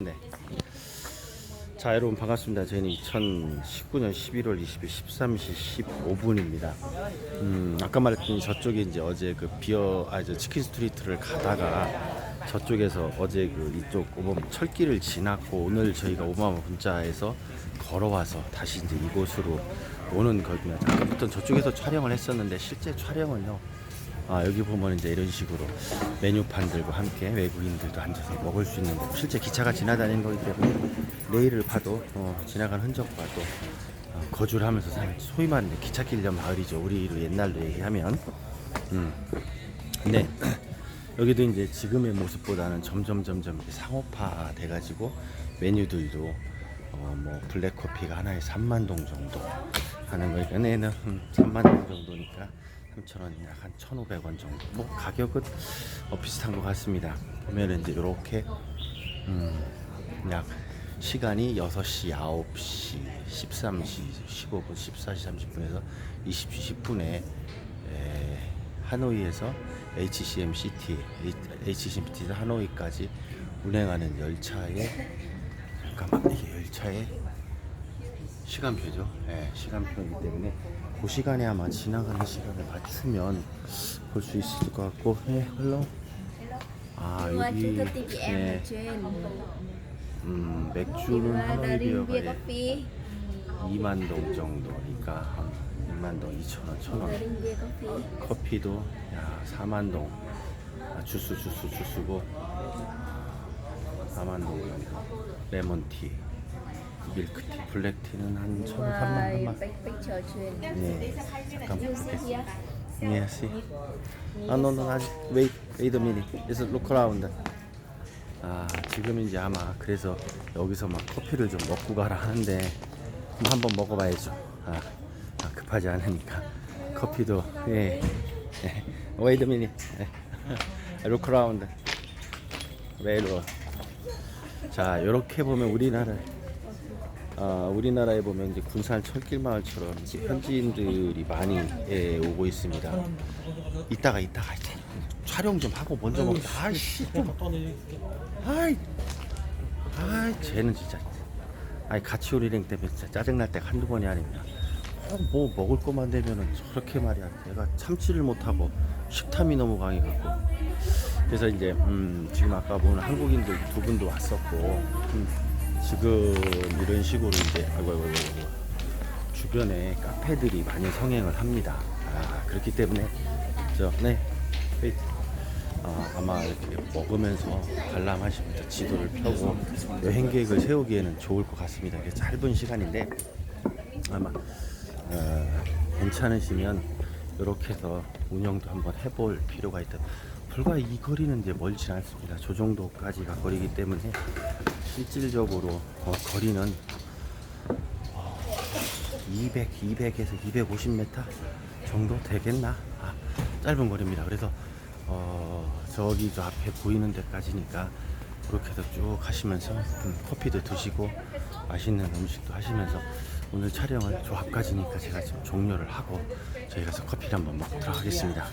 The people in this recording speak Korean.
네. 자 여러분 반갑습니다. 저희는 2019년 11월 20일 13시 15분입니다. 음, 아까 말했더니 저쪽에 이제 어제 그 비어 아저 치킨 스트리트를 가다가 저쪽에서 어제 그 이쪽 오범 철길을 지났고 오늘 저희가 오마마 분자에서 걸어와서 다시 이제 이곳으로 오는 거거든요. 아까부터 저쪽에서 촬영을 했었는데 실제 촬영은요. 아, 여기 보면 이제 이런 식으로 메뉴판들과 함께 외국인들도 앉아서 먹을 수 있는 거. 실제 기차가 지나다니는 거기 때문에 레일을 봐도 어, 지나간 흔적 봐도 어, 거주를 하면서 사는 소위 말하는 기찻길련 마을이죠. 우리로 옛날로 얘기하면 음. 근데 여기도 이제 지금의 모습보다는 점점 점점 상업화 돼가지고 메뉴들도 어, 뭐 블랙 커피가 하나에 3만 동 정도 하는 거니까 얘는 음, 3만 동 정도니까 3,000원 약 한 1,500원 정도. 뭐 가격은 어, 비슷한 것 같습니다. 보면은 이제 이렇게 음, 약 시간이 6시, 9시, 13시, 15분, 14시 30분에서 20시 10분에 에, 하노이에서 HCM 시티, HCM 시티에서 하노이까지 운행하는 열차에 잠깐만 이게 열차의 시간표죠. 예, 시간표이기 때문에 그 시간에 아마 지나가는 시간을 맞추면 볼 수 있을 것 같고, 예, 흘러. 아 여기 ở trên 음, 맥주는 하노이 비어가 Coffee 2만 동 정도니까 한 2만 동 2천 원, 천 원. 커피도 야 4만 동. 아, 주스 주스 주스고. 4만 동 정도 레몬티 밀크티 블랙티는 한 1,000원 3만 3만 Bách Bách trò chuyện 네 잠깐 You 볼게요 see? 네 씨. 아 너는 아직 웨이 웨이드 미니 그래서 로컬라운드 아 지금 이제 아마 그래서 여기서 막 커피를 좀 먹고 가라 하는데 뭐 한번 먹어봐야죠. 아, 아, 급하지 않으니까. 커피도 예, 예. 웨이드 미니 예. 로컬라운드 웨이로 자 이렇게 보면 우리나라 아, 우리나라에 보면 이제 군산 철길 마을처럼 현지인들이 많이 예, 오고 있습니다. 이따가 이따가 이제 촬영 좀 하고 먼저 먹자. 아이씨 좀 아이 아이 쟤는 진짜 아이 같이 요리랭 때문에 진짜 짜증날 때가 한두 번이 아닙니다. 꼭뭐 먹을 것만 되면은 저렇게 말이야. 내가 참지를 못하고 식탐이 너무 강해갖고 그래서 이제 음, 지금 아까 보는 한국인들 두 분도 왔었고 음, 지금 이런 식으로 이제 아이고 아이고 아이고. 주변에 카페들이 많이 성행을 합니다. 아, 그렇기 때문에 저네 아, 아마 이렇게 먹으면서 관람하시면서 지도를 펴고 여행 계획을 세우기에는 좋을 것 같습니다. 이게 짧은 시간인데 아마 어, 괜찮으시면 이렇게 해서 운영도 한번 해볼 필요가 있다. 불과 이 거리는 이제 멀지 않습니다. 저 정도까지가 거리기 때문에 실질적으로 어, 거리는 200, 200에서 250m 정도 되겠나? 아, 짧은 거리입니다. 그래서 어, 저기 저 앞에 보이는 데까지니까 그렇게 해서 쭉 하시면서 음, 커피도 드시고 맛있는 음식도 하시면서 오늘 촬영은 저 앞까지니까 제가 지금 종료를 하고 저희 가서 커피를 한번 먹도록 하겠습니다.